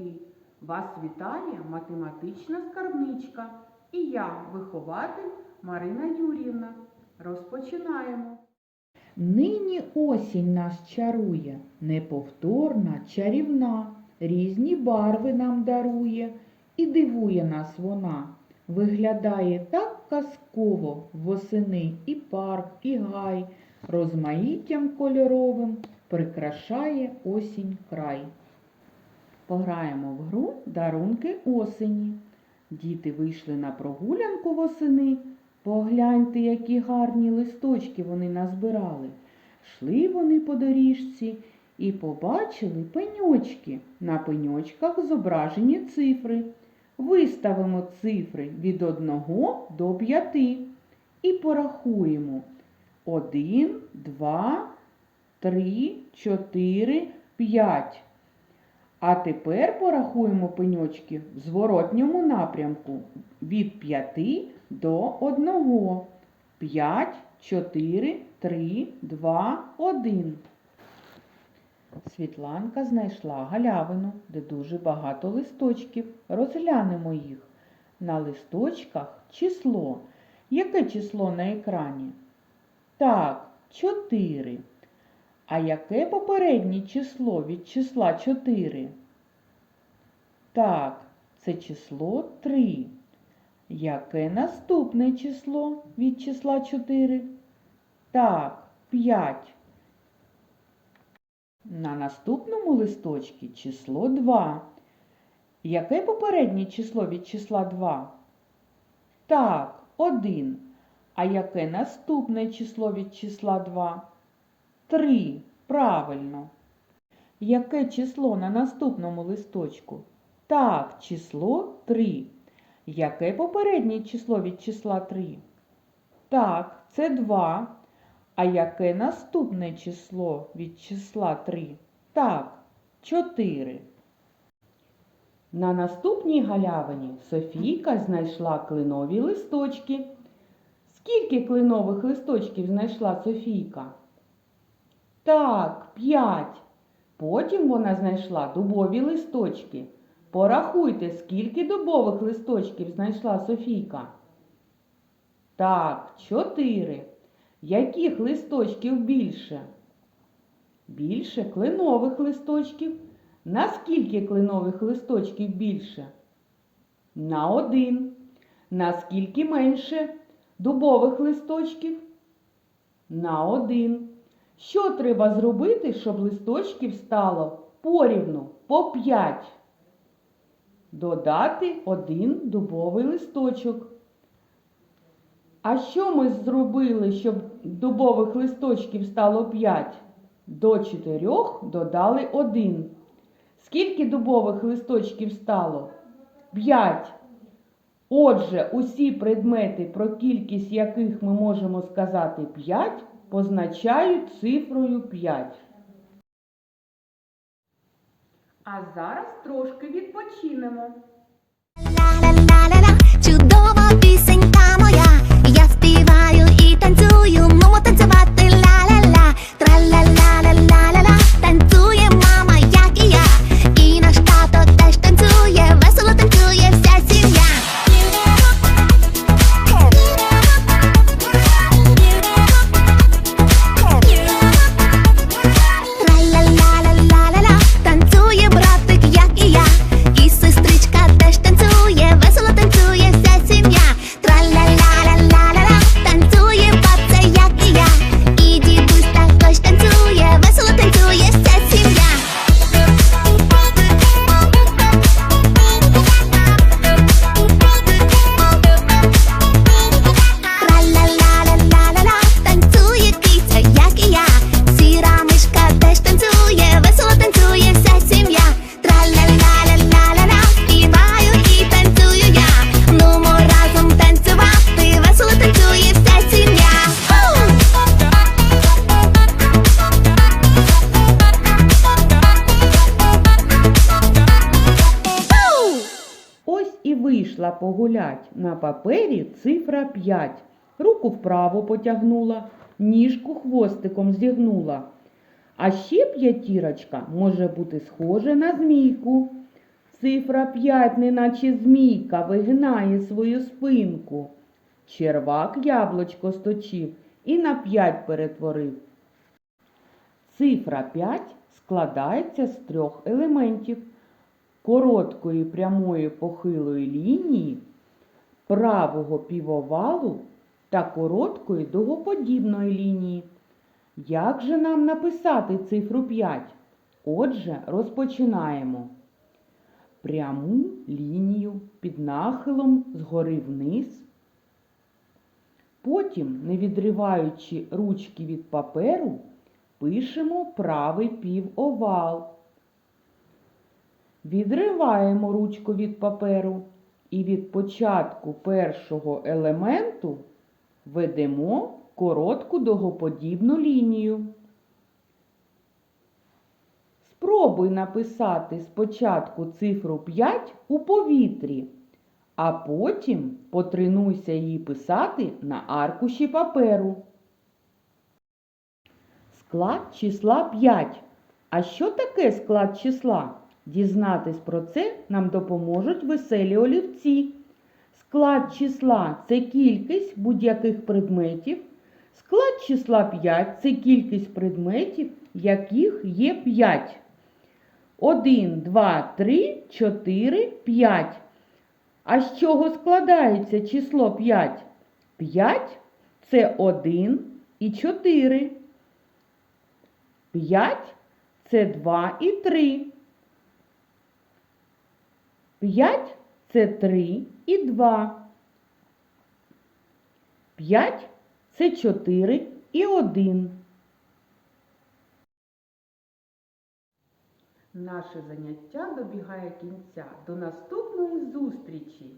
батьки! Вас вітає математична скарбничка і я, вихователь Марина Юрівна. Розпочинаємо. Нині осінь нас чарує, неповторна, чарівна, різні барви нам дарує і дивує нас вона. Виглядає так казково восени і парк, і гай, розмаїттям кольоровим прикрашає осінь край. Пограємо в гру дарунки осені. Діти вийшли на прогулянку восени. Погляньте, які гарні листочки вони назбирали. Шли вони по доріжці і побачили пеньочки. На пеньочках зображені цифри. Виставимо цифри від 1 до 5 і порахуємо. 1, 2, 3, 4, 5. А тепер порахуємо пеньочки в зворотньому напрямку від 5 до 1. 5, 4, 3, 2, 1. Світланка знайшла галявину, де дуже багато листочків. Розглянемо їх. На листочках число. Яке число на екрані? Так, 4. А яке попереднє число від числа 4? Так, це число 3. Яке наступне число від числа 4? Так, 5. На наступному листочці число 2. Яке попереднє число від числа 2? Так, 1. А яке наступне число від числа 2? 3. Правильно. Яке число на наступному листочку? Так, число 3. Яке попереднє число від числа 3? Так, це 2. А яке наступне число від числа 3? Так, 4. На наступній галявині Софійка знайшла клинові листочки. Скільки клинових листочків знайшла Софійка? Так, 5. Потім вона знайшла дубові листочки. Порахуйте, скільки дубових листочків знайшла Софійка. Так, 4. Яких листочків більше? Більше клинових листочків. Наскільки клинових листочків більше? На один. Наскільки менше дубових листочків? На один. Що треба зробити, щоб листочків стало порівну по 5? Додати один дубовий листочок. А що ми зробили, щоб дубових листочків стало 5? До 4 додали 1. Скільки дубових листочків стало? 5. Отже, усі предмети, про кількість яких ми можемо сказати 5, позначають цифрою 5. А зараз трошки відпочинемо. Чудова пісенька погулять. На папері цифра 5. Руку вправо потягнула, ніжку хвостиком зігнула. А ще п'ятірочка може бути схожа на змійку. Цифра 5, неначе змійка, вигинає свою спинку. Червак яблучко сточив і на 5 перетворив. Цифра 5 складається з трьох елементів короткої прямої похилої лінії, правого півовалу та короткої дугоподібної лінії. Як же нам написати цифру 5? Отже, розпочинаємо. Пряму лінію під нахилом згори вниз. Потім, не відриваючи ручки від паперу, пишемо правий півовал. Відриваємо ручку від паперу і від початку першого елементу ведемо коротку дугоподібну лінію. Спробуй написати спочатку цифру 5 у повітрі, а потім потренуйся її писати на аркуші паперу. Склад числа 5. А що таке склад числа? Дізнатись про це нам допоможуть веселі олівці. Склад числа це кількість будь-яких предметів. Склад числа 5 це кількість предметів, яких є 5. 1, 2, 3, 4, 5. А з чого складається число 5? 5 це 1 і 4. 5 це 2 і 3. 5 це 3 і 2. 5 це 4 і 1. Наше заняття добігає кінця. До наступної зустрічі!